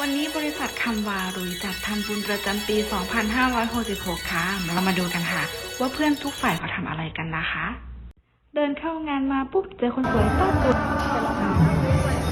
วันนี้บริษัทคำวารุยจัดทำบุญประจำปี 2566 ค่ะ เรามาดูกันค่ะ ว่าเพื่อนทุกฝ่ายเขาทำอะไรกันนะคะ เดินเข้างานมาปุ๊บเจอคนสวยต้อนรับ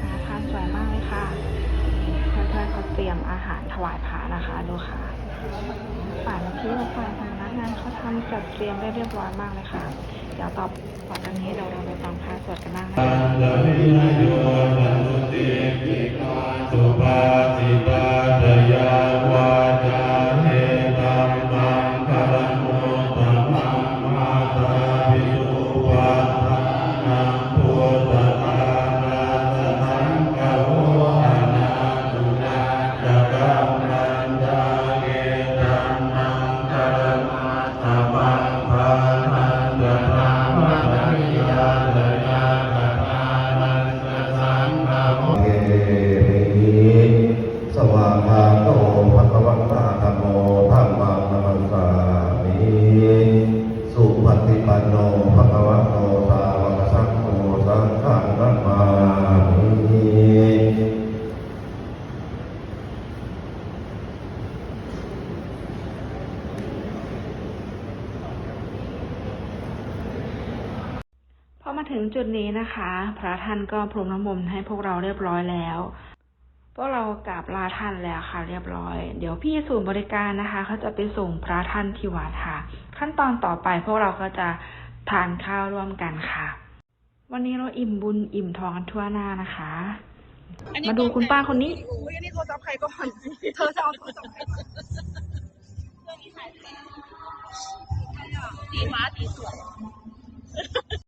ค่ะพานสวยมากเลยค่ะเพื่อนๆเขาเตรียมอาหารถวายพระนะคะดูค่ะฝ่ายเมื่อกี้เราฝ่ายพนักงานเขาทำจัดเตรียมได้เรียบร้อยมากเลยค่ะ เดี๋ยวต่อต่อจากนี้เดี๋ยวเราไปฟังพระสวดกันบ้างนะคะ มาถึงจุดนี้นะคะ พระท่านก็พรมน้ำมนต์ให้พวกเราเรียบร้อยแล้ว พวกเรากราบลาท่านแล้วค่ะ เรียบร้อย เดี๋ยวพี่ศูนย์บริการนะคะเขาจะไปส่งพระท่านที่วัดค่ะ ขั้นตอนต่อไปพวกเราก็จะทานข้าวร่วมกันค่ะ วันนี้เราอิ่มบุญอิ่มท้องกันทั่วหน้านะคะ มาดูคุณป้าคนนี้โอ้ยอันนี้โทรศัพท์ใครก่อนเธอจะเอาโทรศัพท์ใครก่อนสีฟ้าสีสวย